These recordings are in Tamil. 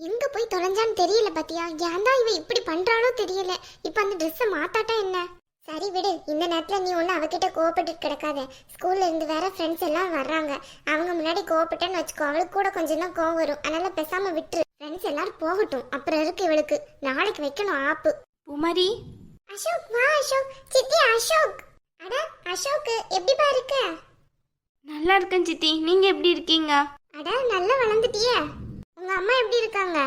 எங்க போய் தொலைஞ்சான்னு தெரியல பாத்தியா? ஏன் தான் இவ இப்படி பண்றாளோ தெரியல. இப்ப அந்த ட்ரெஸ்ஸை மாத்தாட்டா என்ன? சரி விடு இந்த நேரத்துல நீ ஒன்னும் அவகிட்ட கோவப்பட்டு கிடக்காத. ஸ்கூல்ல இருந்து வேற ஃப்ரெண்ட்ஸ் எல்லாம் வர்றாங்க. அவங்க முன்னாடி கோவப்பட்டேன்னு வச்சுக்கோ அவளுக்கு கூட கொஞ்சம் தான் கோவம் வரும். அதனால பேசாம விட்டுரு. ஃப்ரெண்ட்ஸ் எல்லாரும் போகட்டும். அப்புறம் இருக்கு இவளுக்கு. நாளைக்கு வைக்கணும் ஆப்பு. பூமாரி அசோக் வா அசோக். சித்தி அசோக். அட அசோக் எப்படிப்பா இருக்க? நல்லா இருக்கேன் சித்தி. நீங்க எப்படி இருக்கீங்க? அட நல்லா வளர்ந்துட்டியே. உங்க அம்மா எப்படி இருக்காங்க?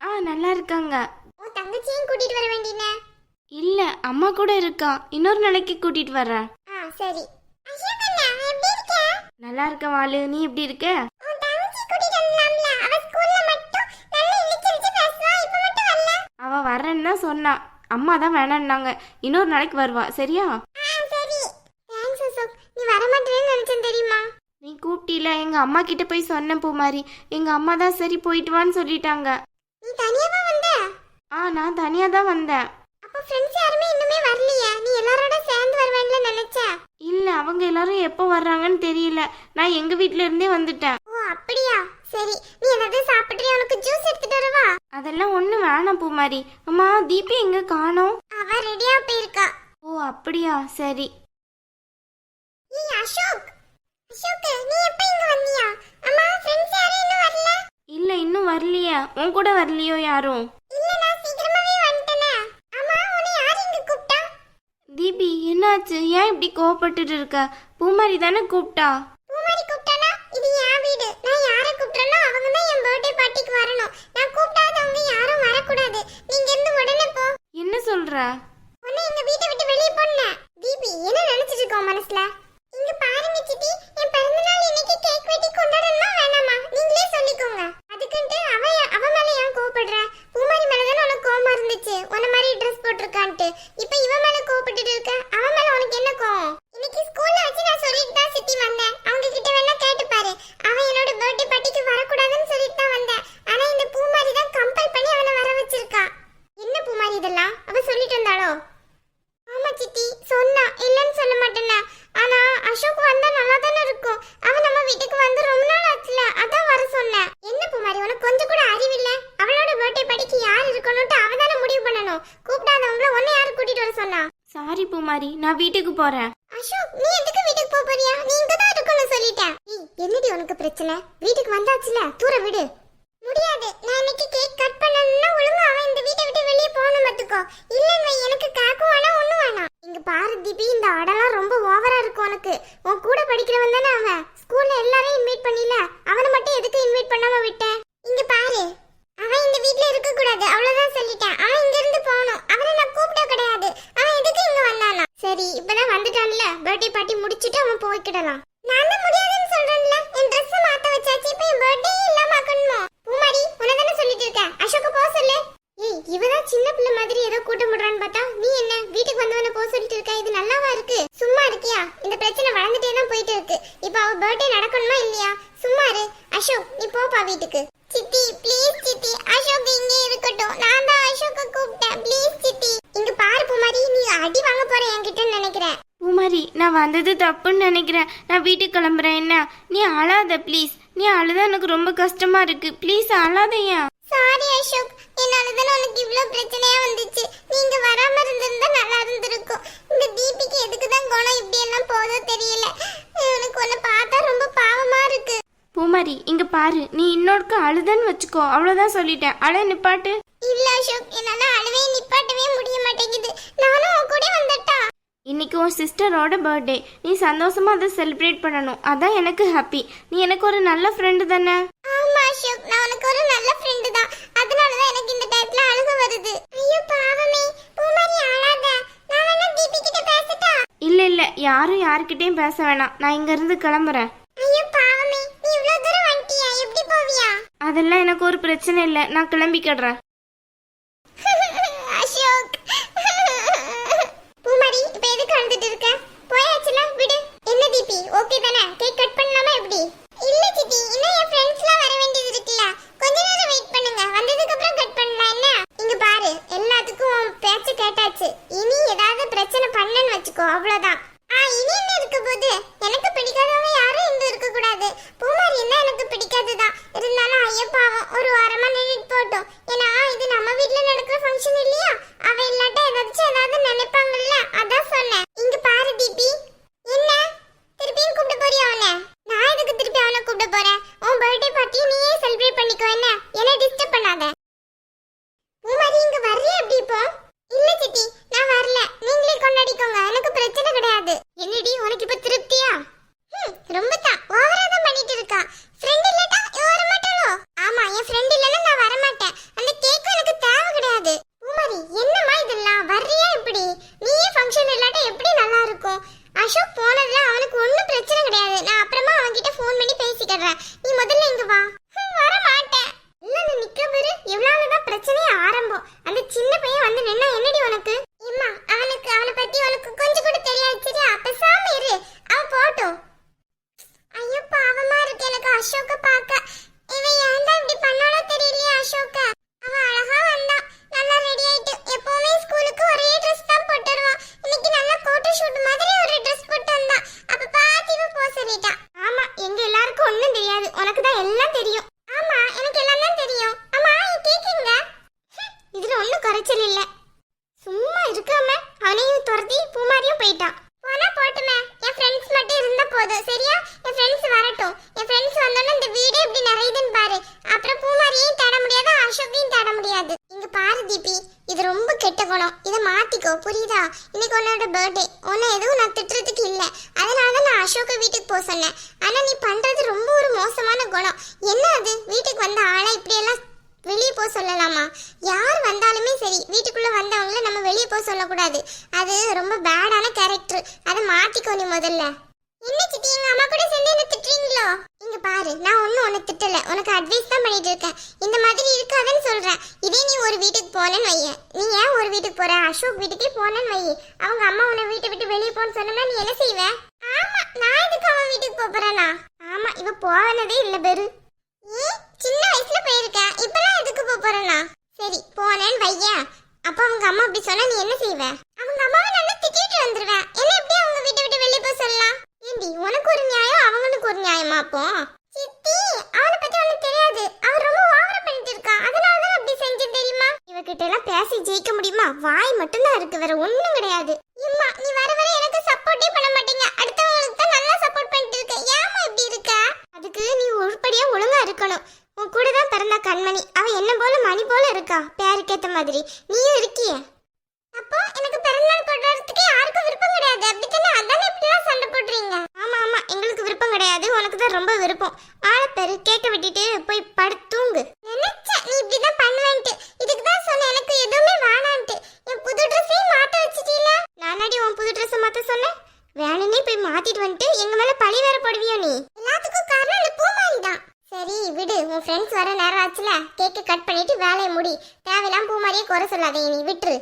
ஆ நல்லா இருக்காங்க. உன் தங்கச்சியும் கூட்டிட்டு வர வேண்டியனே? இல்ல அம்மா கூட இருக்கா. இன்னொரு நாளைக்கு கூட்டிட்டு வர்றேன். ஆ சரி. அசோக் அண்ணா எப்படி இருக்க நல்லா இருக்க வாளு நீ எப்படி இருக்க? உன் தங்கச்சி கூட்டிட்டு வரலாம்ல. அவ ஸ்கூல்ல மட்டும் நல்லா இழுச்சு இழுச்சு பேசுவா. இப்ப மட்டும் வரல. அவ வர்றேன்னு தான் சொன்னா. அம்மா தான் வேணான்னாங்க. இன்னொரு நாளைக்கு வருவா. சரியா? ஆ சரி. தேங்க்ஸ் அசோக். நீ வர மாட்டேன்னு நினைச்சேன் தெரியுமா? நீ கூப்பிட்டில எங்க அம்மா கிட்ட போய் சொன்னேன் பூமாரி. எங்க அம்மா தான் சரி போயிட்டு வான்னு சொல்லிட்டாங்க. நீ தனியாவா வந்த? ஆ நான் தனியா தான் வந்தேன். அப்ப ஃப்ரெண்ட்ஸ் யாருமே இன்னுமே வரலையே? நீ எல்லாரோட சேர்ந்து வருவேன்ல நினைச்ச? இல்ல அவங்க எல்லாரும் எப்போ வர்றாங்கன்னு தெரியல. நான் எங்க வீட்ல இருந்தே வந்துட்டேன். ஓ அப்படியா? சரி நீ ஏதாவது சாப்பிட்றியா? உனக்கு ஜூஸ் எடுத்துட்டு வரவா? அதெல்லாம் ஒண்ணு வேணாம் பூமாரி. அம்மா தீபி எங்க காணோம்? அவ ரெடியா போயிருக்கா. ஓ அப்படியா? சரி. ஏய் அசோக்! இல்ல இன்னும் வரலையே. உன் கூட வரலையோ யாரும் இல்ல நான் சீக்கிரமாவே வந்துட்டேனே. அம்மா உன்னை யார் இங்க கூப்பிட்டா? தீபி என்னாச்சு? ஏன் இப்படி கோவப்பட்டுட்டு இருக்க? பூமாரி தானே கூப்பிட்டா? பூமாரி கூப்பிட்டானா? இது என் வீடு. நான் யாரை கூப்பிட்டறனோ அவங்க தான் என் பர்த்டே பார்ட்டிக்கு வரணும். நான் கூப்பிடாதவங்க யாரும் வரக்கூடாது. நீங்க இருந்து உடனே போ. என்ன சொல்ற உன்னை எங்க வீட்டை விட்டு வெளியே போன தீபி என்ன நினைச்சிட்டு இருக்கோம் மனசுல இங்க பாருங்க சித்தி என் பிறந்தநாள் இன்னைக்கு கேக் வெட்டி கொண்டாடணுமா வேணாமா நீங்களே சொல்லிக்கோங்க அதுக்குன்ட்டு அவ அவ மேல ஏன் கோவப்படுற பூமாரி மேல தானே உனக்கு கோவமா இருந்துச்சு உன்ன மாதிரி ட்ரெஸ் போட்டிருக்கான்ட்டு இப்போ இவன் மேல கோவப்பட்டுட்டு இருக்க. அவன் மேல உனக்கு என்ன கோவம்? இன்னைக்கு ஸ்கூல்ல வச்சு நான் சொல்லிட்டு தான் சித்தி வந்தேன். அவங்க கிட்ட வேணா கேட்டு பாரு அவன் என்னோட பர்த்டே பார்ட்டிக்கு வரக்கூடாதுன்னு சொல்லிட்டு தான் வந்தேன் ஆனா இந்த பூமாரி தான் கம்பல் பண்ணி அவனை வர வச்சிருக்கா என்ன பூமாரி இதெல்லாம் அவ சொல்லிட்டு வந்தாளோ ஆமா சித்தி சொன்னா இல்லன்னு சொல்ல மாட்டேனே ஆனா அசோக் வந்தா நல்லா தானே இருக்கும் அவன் நம்ம வீட்டுக்கு வந்து ரொம்ப நாள் ஆச்சுல அதான் வர சொன்னேன் என்ன பூமாரி உனக்கு கொஞ்சம் கூட அறிவில்ல அவளோட பர்த்டே படிக்கு யார் இருக்கணும்ட்டு அவ தானே முடிவு பண்ணணும் கூப்பிடாதவங்கள உன்னை யார் கூட்டிட்டு வர சொன்னா சாரி பூமாரி நான் வீட்டுக்கு போறேன். அசோக் நீ எதுக்கு வீட்டுக்கு போக போறியா? நீ இங்க தான் இருக்கணும்னு சொல்லிட்டேன். ஏய், என்னடி உனக்கு பிரச்சனை? வீட்டுக்கு வந்தாச்சுல? தூர விடு. முடியாது. நான் இன்னைக்கு கேக் கட் பண்ணனும்னா ஒழுங்கா அவன் இந்த வீட்டை விட்டு வெளியே போகணும் பாத்துக்கோ. இல்லன்னு எனக்கு காக்கு வேணாம் ஒண்ணும் வேணாம். இங்க பாரு தீபி இந்த அடலாம் ரொம்ப ஓவரா இருக்கு உனக்கு. உன் கூட படிக்கிறவன் தானே அவன். ஸ்கூல்ல எல்லாரையும் இன்வைட் பண்ணில. அவனை மட்டும் எதுக்கு இன்வைட் பண்ணாம விட்டேன் இங்க பாரு. அவன் இந்த வீட்ல இருக்க கூடாது அவ்வளவுதான் சொல்லிட்டேன். அவன் இங்க இருந்து போகணும். அவனை நான் கூப்பிட கிடையாது. அவன் எதுக்கு இங்க வந்தானா சரி இப்பதான் வந்துட்டான்ல. பர்த்டே பார்ட்டி முடிச்சிட்டு அவன் போய்க்கிடலாம். நான் தான் முடியாதுன்னு சொல்றேன்ல. என் ட்ரெஸ் மாத்த வச்சாச்சு. இப்ப என் பர்த்டே இல்லாம ஆக்கணுமா? பூமாரி உனதானே சொல்லிட்டு இருக்கேன். அசோக்க போக சொல்லு. ஏய் இவதான் சின்ன பிள்ளை மாதிரி ஏதோ கூட்ட முடுறான்னு பார்த்தா நீ என்ன? வீட்டுக்கு வந்தவன போக சொல்லிட்டு இருக்க? இது நல்லாவா இருக்கு? சும்மா இருக்கியா? இந்த பிரச்சனை வளர்ந்துட்டே தான் போயிட்டு இருக்கு. இப்போ அவ பர்த்டே நடக்கணுமா இல்லையா? சும்மா இரு. அசோக் நீ போப்பா வீட்டுக்கு. சித்தி ப்ளீஸ் அசோக் இங்கே இருக்கட்டும். நான் தான் அசோக்க கூப்பிட்டேன். ப்ளீஸ் சித்தி. இங்க பாரு பூமாரி நீ அடி வாங்க போற என்கிட்ட நினைக்கிறேன். பூமாரி நான் வந்தது தப்புன்னு நினைக்கிறேன். நான் வீட்டுக்கு கிளம்புறேன். என்ன? நீ அழாத ப்ளீஸ் நீ அழுதா எனக்கு ரொம்ப கஷ்டமா இருக்கு. ப்ளீஸ் அழாதையா. சாரி அசோக். என்னால தானே உனக்கு இவ்ளோ பிரச்சனையா வந்துச்சு. நீங்க வராம இருந்திருந்தா நல்லா இருந்திருக்கும். இந்த தீபிக்கு எதுக்கு தான் குணம்? இப்படி எல்லாம் போதோ தெரியல எனக்கு உன்னை பார்த்தா ரொம்ப பாவமா இருக்கு பூமாரி இங்க பாரு நீ இன்னொருக்கு அழுதன்னு வச்சுக்கோ. அவ்வளவுதான் சொல்லிட்டேன். அழ நிப்பாட்டு. இல்ல அசோக் என்னால அழுவே நிப்பாட்டவே முடிய மாட்டேங்குது. நானும் உன் கூட வந்துட்டா? இன்னைக்கு உன் சிஸ்டரோட பர்த்டே நீ சந்தோஷமா அதை செலிப்ரேட் பண்ணணும். அதான் எனக்கு ஹாப்பி நீ எனக்கு ஒரு நல்ல ஃப்ரெண்டு தானே? ஆமா அசோக் நான் உனக்கு ஒரு நல்ல ஃப்ரெண்டு தான். அதனால தான் எனக்கு இந்த டைப்ல அழுக வருது. ஐயோ பாவமே. பூமாரி அழாத. நான் வேணா தீபி கிட்ட பேசட்டா? இல்ல இல்ல. யாரும் யாருக்கிட்டையும் பேச வேணாம். நான் இங்க இருந்து கிளம்புறேன். அதெல்லாம் எனக்கு ஒரு பிரச்சனை இல்லை. நான் கிளம்பிக்கிடுறேன். பையன் பாவம் ஒரு வாரமா நின்றுட்டு போட்டோம். ஏன்னா இது நம்ம வீட்ல நடக்கிற ஃபங்க்ஷன் இல்லையா? அவ இல்லாட்ட ஏதாச்சும் ஏதாவது நினைப்பாங்கல்ல? அதான் சொன்னேன். குறைச்சல் இல்ல. சும்மா இருக்காம அவனையும் துரத்தி பூமாரியும் போயிட்டான். போனா போட்டுமே. என் ஃப்ரெண்ட்ஸ் மட்டும் இருந்த போதும் சரியா? என் ஃப்ரெண்ட்ஸ் வரட்டும். என் ஃப்ரெண்ட்ஸ் வந்தோடனே இந்த வீடு இப்படி நிறையுதுன்னு பாரு. அப்புறம் பூமாரியையும் தேட முடியாது அசோக்கையும் தேட முடியாது. இங்க பாரு தீபி இது ரொம்ப கெட்ட குணம். இதை மாத்திக்கோ புரியுதா? இன்னைக்கு உன்னோட பர்த்டே உன்னை எதுவும் நான் திட்டுறதுக்கு இல்ல. அதனால தான் நான் அசோக வீட்டுக்கு போக சொன்னேன். ஆனா நீ பண்றது ரொம்ப ஒரு மோசமான குணம். என்ன அது? வீட்டுக்கு வந்த ஆளை இப்படியெல்லாம் வெளியே போக சொல்லலாமா? யார் நம்ம சொல்லக்கூடாது. அது ரொம்ப பேடான கேரக்டர் அதை மாத்திக்கோ நீ முதல்ல. என்ன சித்தி எங்க அம்மா கூட சேர்ந்து என்ன திட்டுறீங்களோ? இங்க பாரு நான் ஒன்னும் உன்னை திட்டல. உனக்கு அட்வைஸ் தான் பண்ணிட்டு இருக்கேன். இந்த மாதிரி இருக்காதுன்னு சொல்றேன். இதே நீ ஒரு வீட்டுக்கு போனேன்னு வைய நீ ஏன் ஒரு வீட்டுக்கு போற? அசோக் வீட்டுக்கே போனேன்னு வை அவங்க அம்மா உன்னை வீட்டை விட்டு வெளியே போன்னு சொன்னா நீ என்ன செய்வ? ஆமா நான் எதுக்கு அவன் வீட்டுக்கு போறேனா ஆமா இவ போனதே இல்ல பெரு. சின்ன வயசுல போயிருக்கேன் இப்பெல்லாம் எதுக்கு போறேனா சரி போனேன்னு வையேன். அப்போ அவங்க அம்மா அப்படி சொன்னா நீ என்ன செய்வ? அவங்க அம்மாவை நல்லா திட்டிட்டு வந்துருவேன் என்ன எப்படி அவங்க வீட்டை விட்டு வெளியே போக சொல்லலாம் ஏண்டி உனக்கு ஒரு நியாயம் அவங்களுக்கு ஒரு நியாயமா அப்போ? சித்தி அவளை பத்தி உனக்கு தெரியாது. அவன் ரொம்ப ஓவரா பண்ணிட்டு இருக்கான் அதனால தான் அப்படி செஞ்சு தெரியுமா? இவகிட்ட எல்லாம் பேசி ஜெயிக்க முடியுமா? வாய் மட்டும்தான் இருக்கு வேற ஒண்ணும் கிடையாது. இம்மா நீ வர வர எனக்கு சப்போர்ட்டே பண்ண மாட்டீங்க. அடுத்தவங்களுக்கு தான் நல்லா சப்போர்ட் பண்ணிட்டு இருக்க. ஏமா இப்படி இருக்க? அதுக்கு நீ உருப்படியா ஒழுங்கா இருக்கணும். உன் கூட தான் பிறந்தா கண்மணி. அவ என்ன போல மணி போல இருக்கா? பேருக்கேத்த மாதிரி. நீயும் இருக்கியே. அப்போ எனக்கு பிறந்தநாள் கொண்டாடுறதுக்கு யாருக்கும் விருப்பம் கிடையாது. அப்படித்தானே? அதானே இப்படிலாம் சண்டை போடுறீங்க? ஆமா ஆமா. எங்களுக்கு விருப்பம் கிடையாது. உனக்கு தான் ரொம்ப விருப்பம். ஆள பெரு கேக்க விட்டுட்டு போய் படுத்தூங்கு நினைச்ச நினைச்சேன் நீ இப்படிதான் பண்ணுவேன்ட்டு. இதுக்கு தான் சொன்னேன். எனக்கு எதுவுமே வேணான்ட்டு. என் புது ட்ரெஸ்ஸையும் மாத்த வச்சிட்டீல? நானாடி உன் புது ட்ரெஸ் மாத்த சொன்னேன்? வேணும்னே போய் மாத்திட்டு வந்துட்டு எங்க மேல பழி வேற போடுவியோ நீ எல்லாத்துக்கும் காரணம் இந்த பூமாரி தான் சரி விடு உன் ஃப்ரெண்ட்ஸ் வர நேரம் ஆச்சுல கேக்க கட் பண்ணிட்டு வேலையை முடி தேவையில்லாம பூமாரியே குறை சொல்லாதே நீ விட்டுரு.